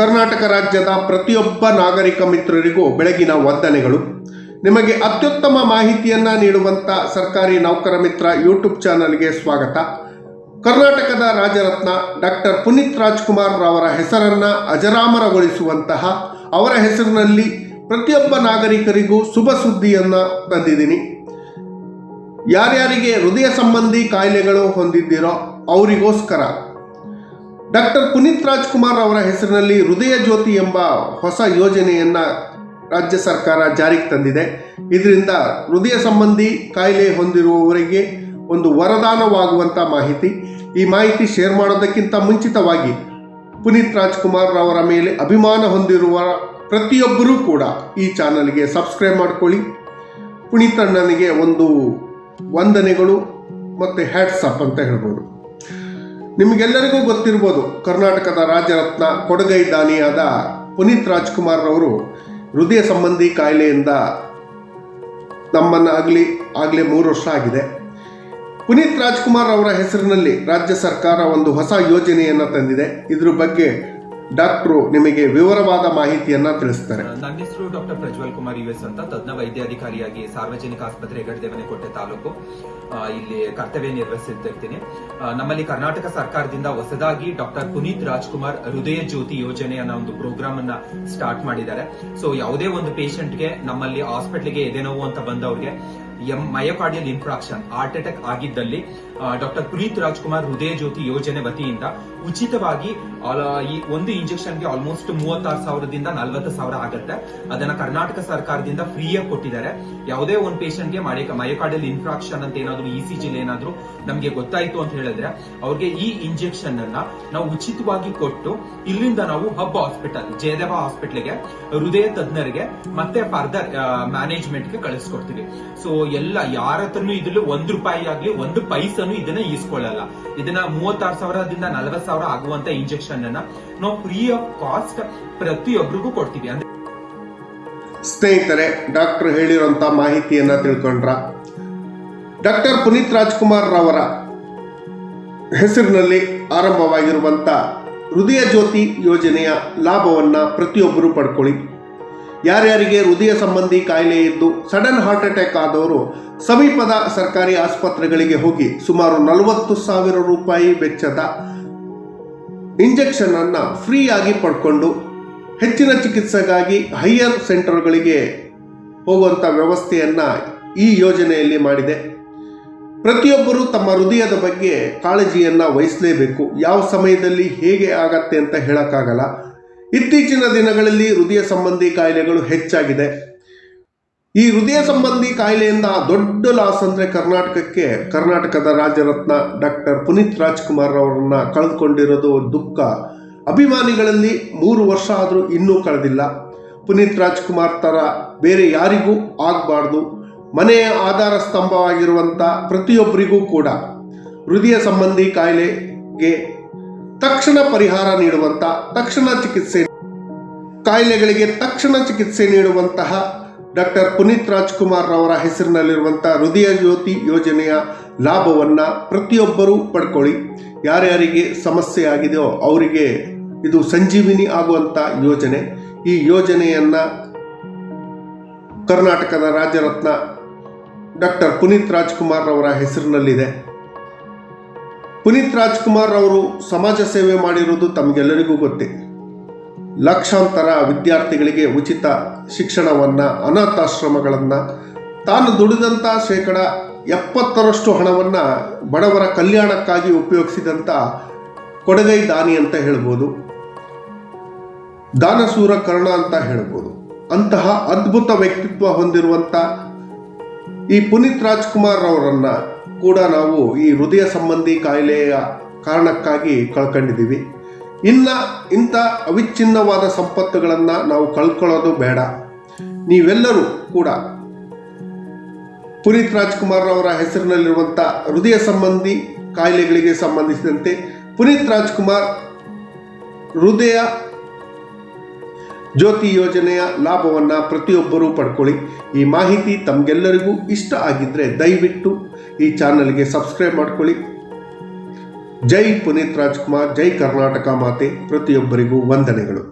ಕರ್ನಾಟಕ ರಾಜ್ಯದ ಪ್ರತಿಯೊಬ್ಬ ನಾಗರಿಕ ಮಿತ್ರರಿಗೂ ಬೆಳಗಿನ ವಂದನೆಗಳು. ನಿಮಗೆ ಅತ್ಯುತ್ತಮ ಮಾಹಿತಿಯನ್ನು ನೀಡುವಂತ ಸರ್ಕಾರಿ ನೌಕರ ಮಿತ್ರ ಯೂಟ್ಯೂಬ್ ಚಾನಲ್ಗೆ ಸ್ವಾಗತ. ಕರ್ನಾಟಕದ ರಾಜರತ್ನ ಡಾಕ್ಟರ್ ಪುನೀತ್ ರಾಜ್ಕುಮಾರ್ ರವರ ಹೆಸರನ್ನು ಅಜರಾಮರಗೊಳಿಸುವಂತಹ ಅವರ ಹೆಸರಿನಲ್ಲಿ ಪ್ರತಿಯೊಬ್ಬ ನಾಗರಿಕರಿಗೂ ಶುಭ ಸುದ್ದಿಯನ್ನು ತಂದಿದ್ದೀನಿ. ಯಾರ್ಯಾರಿಗೆ ಹೃದಯ ಸಂಬಂಧಿ ಕಾಯಿಲೆಗಳು ಹೊಂದಿದ್ದೀರೋ ಅವರಿಗೋಸ್ಕರ ಡಾಕ್ಟರ್ ಪುನೀತ್ ರಾಜ್ಕುಮಾರ್ ಅವರ ಹೆಸರಿನಲ್ಲಿ ಹೃದಯ ಜ್ಯೋತಿ ಎಂಬ ಹೊಸ ಯೋಜನೆಯನ್ನ ರಾಜ್ಯ ಸರ್ಕಾರ ಜಾರಿಗೆ ತಂದಿದೆ. ಇದರಿಂದ ಹೃದಯ ಸಂಬಂಧಿ ಕಾಯಿಲೆ ಹೊಂದಿರುವವರಿಗೆ ಒಂದು ವರದಾನವಾಗುವಂಥ ಮಾಹಿತಿ. ಈ ಮಾಹಿತಿ ಶೇರ್ ಮಾಡೋದಕ್ಕಿಂತ ಮುಂಚಿತವಾಗಿ ಪುನೀತ್ ರಾಜ್ಕುಮಾರ್ ಅವರ ಮೇಲೆ ಅಭಿಮಾನ ಹೊಂದಿರುವ ಪ್ರತಿಯೊಬ್ಬರೂ ಕೂಡ ಈ ಚಾನಲ್ಗೆ ಸಬ್ಸ್ಕ್ರೈಬ್ ಮಾಡ್ಕೊಳ್ಳಿ. ಪುನೀತ್ ಅಣ್ಣನಿಗೆ ಒಂದು ವಂದನೆಗಳು ಮತ್ತು ಹ್ಯಾಟ್ಸಪ್ ಅಂತ ಹೇಳ್ಬೋದು. ನಿಮಗೆಲ್ಲರಿಗೂ ಗೊತ್ತಿರ್ಬೋದು, ಕರ್ನಾಟಕದ ರಾಜರತ್ನ ಕೊಡಗೈ ದಾನಿಯಾದ ಪುನೀತ್ ರಾಜ್ಕುಮಾರ್ ಅವರು ಹೃದಯ ಸಂಬಂಧಿ ಕಾಯಿಲೆಯಿಂದ ನಮ್ಮನ್ನು ಆಗಲಿ, ಆಗಲೇ ಮೂರು ವರ್ಷ ಆಗಿದೆ. ಪುನೀತ್ ರಾಜ್ಕುಮಾರ್ ಅವರ ಹೆಸರಿನಲ್ಲಿ ರಾಜ್ಯ ಸರ್ಕಾರ ಒಂದು ಹೊಸ ಯೋಜನೆಯನ್ನು ತಂದಿದೆ. ಇದ್ರ ಬಗ್ಗೆ ಡಾಕ್ಟ್ರು ನಿಮಗೆ ವಿವರವಾದ ಮಾಹಿತಿಯನ್ನ ತಿಳಿಸ್ತಾರೆ. ನನ್ನ ಹೆಸರು doctor Prajwal Kumar U S ಅಂತ ತಜ್ಞ ವೈದ್ಯಾಧಿಕಾರಿಯಾಗಿ ಸಾರ್ವಜನಿಕ ಆಸ್ಪತ್ರೆ ಹೆಗಡೆದೇವನಕೋಟೆ ತಾಲೂಕು ಇಲ್ಲಿ ಕರ್ತವ್ಯ ನಿರ್ವಹಿಸುತ್ತಿರ್ತೀನಿ ನಮ್ಮಲ್ಲಿ ಕರ್ನಾಟಕ ಸರ್ಕಾರದಿಂದ ಹೊಸದಾಗಿ ಡಾಕ್ಟರ್ ಪುನೀತ್ ರಾಜ್ಕುಮಾರ್ ಹೃದಯ ಜ್ಯೋತಿ ಯೋಜನೆ ಅನ್ನೋ ಒಂದು ಪ್ರೋಗ್ರಾಮ್ ಅನ್ನ ಸ್ಟಾರ್ಟ್ ಮಾಡಿದ್ದಾರೆ. ಸೊ, ಯಾವುದೇ ಒಂದು ಪೇಷಂಟ್ಗೆ ನಮ್ಮಲ್ಲಿ ಹಾಸ್ಪಿಟ್ಲಿಗೆ ಎದೆನೋವು ಅಂತ ಬಂದವ್ರಿಗೆ M myocardial infarction, heart attack ಆಗಿದ್ದಲ್ಲಿ ಡಾಕ್ಟರ್ ಪುನೀತ್ ರಾಜ್ಕುಮಾರ್ ಹೃದಯ ಜ್ಯೋತಿ ಯೋಜನೆ ವತಿಯಿಂದ ಉಚಿತವಾಗಿ ಈ ಒಂದು ಇಂಜೆಕ್ಷನ್ಗೆ ಆಲ್ಮೋಸ್ಟ್ ಮೂವತ್ತಾರು ಸಾವಿರದಿಂದ ನಲವತ್ತು ಸಾವಿರ ಆಗುತ್ತೆ. ಅದನ್ನ ಕರ್ನಾಟಕ ಸರ್ಕಾರದಿಂದ ಫ್ರೀಯಾಗಿ ಕೊಟ್ಟಿದ್ದಾರೆ. ಯಾವುದೇ ಒಂದು ಪೇಷಂಟ್ಗೆ ಮಯೋಕಾರ್ಡಲ್ ಇನ್ಫ್ರಾಕ್ಷನ್ ಅಂತ ಏನಾದ್ರು ಇ ಸಿ ಜಿಲ್ ಏನಾದ್ರು ನಮಗೆ ಗೊತ್ತಾಯ್ತು ಅಂತ ಹೇಳಿದ್ರೆ, ಅವ್ರಿಗೆ ಈ ಇಂಜೆಕ್ಷನ್ ಅನ್ನ ನಾವು ಉಚಿತವಾಗಿ ಕೊಟ್ಟು ಇಲ್ಲಿಂದ ನಾವು ಹಬ್ ಹಾಸ್ಪಿಟಲ್, ಜಯದೇವ ಹಾಸ್ಪಿಟಲ್ಗೆ, ಹೃದಯ ತಜ್ಞರಿಗೆ ಮತ್ತೆ ಫರ್ದರ್ ಮ್ಯಾನೇಜ್ಮೆಂಟ್ಗೆ ಕಳಿಸ್ಕೊಡ್ತೀವಿ. ಸೊ ಎಲ್ಲ ಯಾರ ಹತ್ರನೂ ಇದ್ರಲ್ಲಿ ಒಂದ್ ರೂಪಾಯಿ ಆಗ್ಲಿ, ಒಂದು ಪೈಸನು ಇದನ್ನ ಈಸ್ಕೊಳ್ಳಲ್ಲ. ಇದನ್ನ ಮೂವತ್ತಾರು ಸಾವಿರದಿಂದ ನಲವತ್ತು ಸಾವಿರ ಆಗುವಂತ ಇಂಜೆಕ್ಷನ್ ಅನ್ನ ನಾವು ಫ್ರೀ ಆಫ್ ಕಾಸ್ಟ್ ಪ್ರತಿಯೊಬ್ಬರಿಗೂ ಕೊಡ್ತೀವಿ. ಅಂದ್ರೆ ಸ್ನೇಹಿತರೆ, ಡಾಕ್ಟರ್ ಹೇಳಿರುವಂತ ಮಾಹಿತಿಯನ್ನ ತಿಳ್ಕೊಂಡ್ರ? ಡಾಕ್ಟರ್ ಪುನೀತ್ ರಾಜ್ಕುಮಾರ್ ರವರ ಹೆಸರಿನಲ್ಲಿ ಆರಂಭವಾಗಿರುವಂತ ಹೃದಯ ಜ್ಯೋತಿ ಯೋಜನೆಯ ಲಾಭವನ್ನ ಪ್ರತಿಯೊಬ್ಬರು ಪಡ್ಕೊಳ್ಳಿ. ಯಾರ್ಯಾರಿಗೆ ಹೃದಯ ಸಂಬಂಧಿ ಕಾಯಿಲೆ ಇದ್ದು ಸಡನ್ ಹಾರ್ಟ್ ಅಟ್ಯಾಕ್ ಆದವರು ಸಮೀಪದ ಸರ್ಕಾರಿ ಆಸ್ಪತ್ರೆಗಳಿಗೆ ಹೋಗಿ ಸುಮಾರು ನಲವತ್ತು ಸಾವಿರ ರೂಪಾಯಿ ವೆಚ್ಚದ ಇಂಜೆಕ್ಷನ್ ಅನ್ನು ಫ್ರೀಯಾಗಿ ಪಡ್ಕೊಂಡು ಹೆಚ್ಚಿನ ಚಿಕಿತ್ಸೆಗಾಗಿ ಹೈಯರ್ ಸೆಂಟರ್ಗಳಿಗೆ ಹೋಗುವಂಥ ವ್ಯವಸ್ಥೆಯನ್ನು ಈ ಯೋಜನೆಯಲ್ಲಿ ಮಾಡಿದೆ. ಪ್ರತಿಯೊಬ್ಬರು ತಮ್ಮ ಹೃದಯದ ಬಗ್ಗೆ ಕಾಳಜಿಯನ್ನು ವಹಿಸಲೇಬೇಕು. ಯಾವ ಸಮಯದಲ್ಲಿ ಹೇಗೆ ಆಗತ್ತೆ ಅಂತ ಹೇಳಕ್ಕಾಗಲ್ಲ. ಇತ್ತೀಚಿನ ದಿನಗಳಲ್ಲಿ ಹೃದಯ ಸಂಬಂಧಿ ಕಾಯಿಲೆಗಳು ಹೆಚ್ಚಾಗಿದೆ. ಈ ಹೃದಯ ಸಂಬಂಧಿ ಕಾಯಿಲೆಯಿಂದ ದೊಡ್ಡ ಲಾಸ್ ಅಂದರೆ ಕರ್ನಾಟಕಕ್ಕೆ, ಕರ್ನಾಟಕದ ರಾಜರತ್ನ ಡಾಕ್ಟರ್ ಪುನೀತ್ ರಾಜ್ಕುಮಾರ್ ಅವರನ್ನ ಕಳೆದುಕೊಂಡಿರೋದು ದುಃಖ. ಅಭಿಮಾನಿಗಳಲ್ಲಿ ಮೂರು ವರ್ಷ ಆದರೂ ಇನ್ನೂ ಕಳೆದಿಲ್ಲ. ಪುನೀತ್ ರಾಜ್ಕುಮಾರ್ ಥರ ಬೇರೆ ಯಾರಿಗೂ ಆಗಬಾರ್ದು. ಮನೆಯ ಆಧಾರ ಸ್ತಂಭವಾಗಿರುವಂಥ ಪ್ರತಿಯೊಬ್ಬರಿಗೂ ಕೂಡ ಹೃದಯ ಸಂಬಂಧಿ ಕಾಯಿಲೆಗೆ ತಕ್ಷಣ ಪರಿಹಾರ ನೀಡುವಂಥ ತಕ್ಷಣ ಚಿಕಿತ್ಸೆ ಕಾಯಿಲೆಗಳಿಗೆ ತಕ್ಷಣ ಚಿಕಿತ್ಸೆ ನೀಡುವಂತಹ ಡಾಕ್ಟರ್ ಪುನೀತ್ ರಾಜ್ಕುಮಾರ್ ರವರ ಹೆಸರಿನಲ್ಲಿರುವಂಥ ಹೃದಯ ಜ್ಯೋತಿ ಯೋಜನೆಯ ಲಾಭವನ್ನು ಪ್ರತಿಯೊಬ್ಬರೂ ಪಡ್ಕೊಳ್ಳಿ. ಯಾರ್ಯಾರಿಗೆ ಸಮಸ್ಯೆ ಆಗಿದೆಯೋ ಅವರಿಗೆ ಇದು ಸಂಜೀವಿನಿ ಆಗುವಂಥ ಯೋಜನೆ. ಈ ಯೋಜನೆಯನ್ನು ಕರ್ನಾಟಕದ ರಾಜರತ್ನ ಡಾಕ್ಟರ್ ಪುನೀತ್ ರಾಜ್ಕುಮಾರ್ ರವರ ಹೆಸರಿನಲ್ಲಿದೆ. ಪುನೀತ್ ರಾಜ್ಕುಮಾರ್ ಅವರು ಸಮಾಜ ಸೇವೆ ಮಾಡಿರುವುದು ತಮಗೆಲ್ಲರಿಗೂ ಗೊತ್ತೇ. ಲಕ್ಷಾಂತರ ವಿದ್ಯಾರ್ಥಿಗಳಿಗೆ ಉಚಿತ ಶಿಕ್ಷಣವನ್ನು, ಅನಾಥಾಶ್ರಮಗಳನ್ನು, ತಾನು ದುಡಿದಂಥ ಶೇಕಡ ಎಪ್ಪತ್ತರಷ್ಟು ಹಣವನ್ನು ಬಡವರ ಕಲ್ಯಾಣಕ್ಕಾಗಿ ಉಪಯೋಗಿಸಿದಂಥ ಕೊಡಗೈ ದಾನಿ ಅಂತ ಹೇಳ್ಬೋದು. ದಾನಸೂರ ಕರ್ಣ ಅಂತ ಹೇಳ್ಬೋದು. ಅಂತಹ ಅದ್ಭುತ ವ್ಯಕ್ತಿತ್ವ ಹೊಂದಿರುವಂಥ ಈ ಪುನೀತ್ ರಾಜ್ಕುಮಾರ್ ಅವರನ್ನ ಕೂಡ ನಾವು ಈ ಹೃದಯ ಸಂಬಂಧಿ ಕಾಯಿಲೆಯ ಕಾರಣಕ್ಕಾಗಿ ಕಳ್ಕೊಂಡಿದ್ದೀವಿ. ಇನ್ನ ಇಂಥ ಅವಿಚ್ಛಿನ್ನವಾದ ಸಂಪತ್ತುಗಳನ್ನು ನಾವು ಕಳ್ಕೊಳ್ಳೋದು ಬೇಡ. ನೀವೆಲ್ಲರೂ ಕೂಡ ಪುನೀತ್ ರಾಜ್ಕುಮಾರ್ ಅವರ ಹೆಸರಿನಲ್ಲಿರುವಂಥ ಹೃದಯ ಸಂಬಂಧಿ ಕಾಯಿಲೆಗಳಿಗೆ ಸಂಬಂಧಿಸಿದಂತೆ ಪುನೀತ್ ರಾಜ್ಕುಮಾರ್ ಹೃದಯ ಜ್ಯೋತಿ ಯೋಜನೆಯ ಲಾಭವನ್ನು ಪ್ರತಿಯೊಬ್ಬರೂ ಪಡ್ಕೊಳ್ಳಿ. ಈ ಮಾಹಿತಿ ತಮಗೆಲ್ಲರಿಗೂ ಇಷ್ಟ ಆಗಿದ್ದರೆ ದಯವಿಟ್ಟು ಈ ಚಾನಲ್ಗೆ ಸಬ್ಸ್ಕ್ರೈಬ್ ಮಾಡ್ಕೊಳ್ಳಿ. ಜೈ ಪುನೀತ್ ರಾಜ್ಕುಮಾರ್, ಜೈ ಕರ್ನಾಟಕ ಮಾತೆ, ಪ್ರತಿಯೊಬ್ಬರಿಗೂ ವಂದನೆಗಳು.